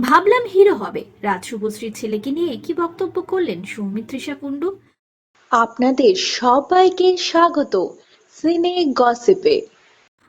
ভাবলাম হিরো হবে। রাজ শুভশ্রীর ছেলেকে নিয়ে কি বক্তব্য করলেন সৌমিত্রিষা কুণ্ডু। আপনাদের সবাইকে স্বাগত। সিনে গসিপে।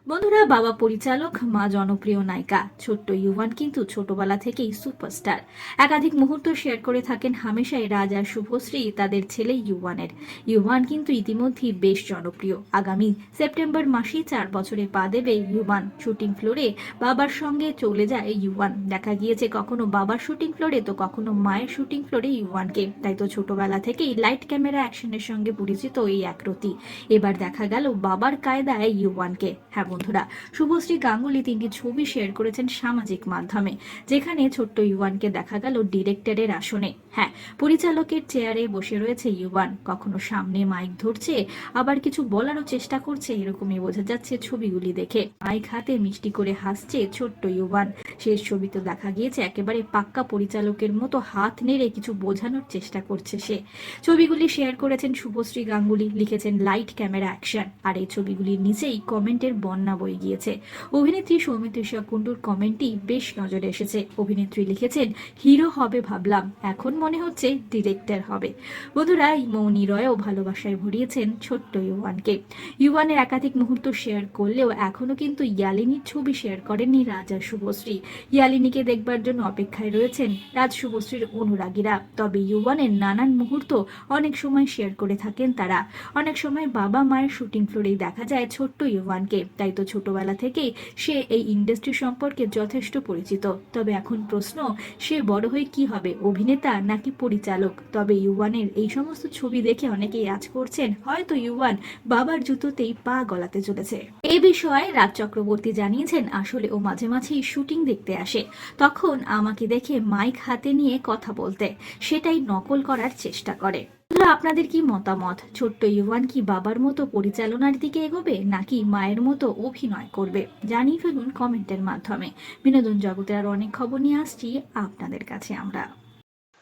বন্ধুরা, বাবা পরিচালক, মা জনপ্রিয় নায়িকা, ছোট্ট ইউভান কিন্তু ছোটবেলা থেকেই সুপারস্টার। একাধিক মুহূর্ত শেয়ার করে থাকেন হামেশাই রাজ শুভশ্রী, তাদের ছেলে ইউভানের। ইউভান কিন্তু ইতিমধ্যেই বেশ জনপ্রিয়। আগামী সেপ্টেম্বর মাসেই চার বছরে পা দেবে ইউভান শুটিং ফ্লোরে। বাবার সঙ্গে চলে যায় ইউভান। দেখা গিয়েছে কখনো বাবার শুটিং ফ্লোরে, তো কখনো মায়ের শুটিং ফ্লোরে ইউভানকে। তাই তো ছোটবেলা থেকেই লাইট ক্যামেরা অ্যাকশনের সঙ্গে পরিচিত এই একরতি এবার দেখা গেল বাবার কায়দায় ইউওয়ানকে হ্যাঁ বন্ধুরা। শুভশ্রী গাঙ্গুলি তিনটি ছবি শেয়ার করেছেন সামাজিক মাধ্যমে, যেখানে ছোট্ট ইউয়ানকে দেখা গেল ডিরেক্টরের আসনে। হ্যাঁ পরিচালকের চেয়ারে বসে রয়েছে ইউয়ান। কখনো সামনে মাইক ধরছে, আবার কিছু বলারও চেষ্টা করছে, এরকমই বোঝা যাচ্ছে ছবিগুলি দেখে। মাইক হাতে মিষ্টি করে হাসছে ছোট্ট ইউয়ান। শেষ ছবিতে দেখা গিয়েছে একেবারে পাক্কা পরিচালকের মতো হাত নেড়ে কিছু বোঝানোর চেষ্টা করছে সে। ছবিগুলি শেয়ার করেছেন শুভশ্রী গাঙ্গুলি, লিখেছেন লাইট ক্যামেরা অ্যাকশন আর এই ছবিগুলির নিচেই কমেন্টের বন্যা বয়ে গিয়েছে। অভিনেত্রী সৌমিত্রিষা কুণ্ডুর কমেন্টই বেশ নজরে এসেছে। অভিনেত্রী লিখেছেন, হিরো হবে ভাবলাম, এখন মনে হচ্ছে ডিরেক্টর হবে। বন্ধুরা মৌনি রয়ও ভালোবাসায় ভরিয়েছেন ছোট্ট ইউয়ানকে। ইউয়ানের একাধিক মুহূর্ত শেয়ার করলেও এখনও কিন্তু ইয়ালিনীর ছবি শেয়ার করেননি রাজা শুভশ্রী। ইয়ালিনীকে দেখবার জন্য অপেক্ষায় রয়েছেন রাজ শুভশ্রীর অনুরাগীরা। তবে ইউয়ানের নানান মুহূর্ত অনেক সময় শেয়ার করে থাকেন তারা। অনেক সময় বাবা মায়ের শুটিং ফ্লোরেই দেখা যায় ছোট্ট ইউভানকে তাই তো ছোটবেলা থেকেই সে এই ইন্ডাস্ট্রি সম্পর্কে যথেষ্ট পরিচিত। তবে এখন প্রশ্ন, সে বড় হয়ে কি হবে, অভিনেতা নাকি পরিচালক? তবে ইউয়ানের এই সমস্ত ছবি দেখে অনেকেই আজ করছেন, হয়তো ইউয়ান বাবার জুতোতেই পা গলাতে চলেছে। এ বিষয়ে রাজ চক্রবর্তী জানিয়েছেন, আসলে ও মাঝে মাঝেই শুটিং দেখতে আসে। তখন আমাকে দেখে মাইক হাতে নিয়ে কথা বলতে, সেটাই নকল করার চেষ্টা করে। বন্ধুরা, আপনাদের কি মতামত? ছোট্ট ইউয়ান কি বাবার মতো পরিচালনার দিকে এগোবে নাকি মায়ের মতো অভিনয় করবে? জানিয়ে ফেলুন কমেন্টের মাধ্যমে। বিনোদন জগতের আর অনেক খবর নিয়ে আসছি আপনাদের কাছে আমরা।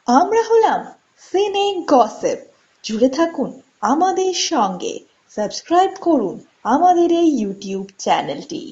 আমরা হলাম সিনে গসেপ জুড়ে থাকুন আমাদের সঙ্গে। সাবস্ক্রাইব করুন আমাদের এই ইউটিউব চ্যানেলটি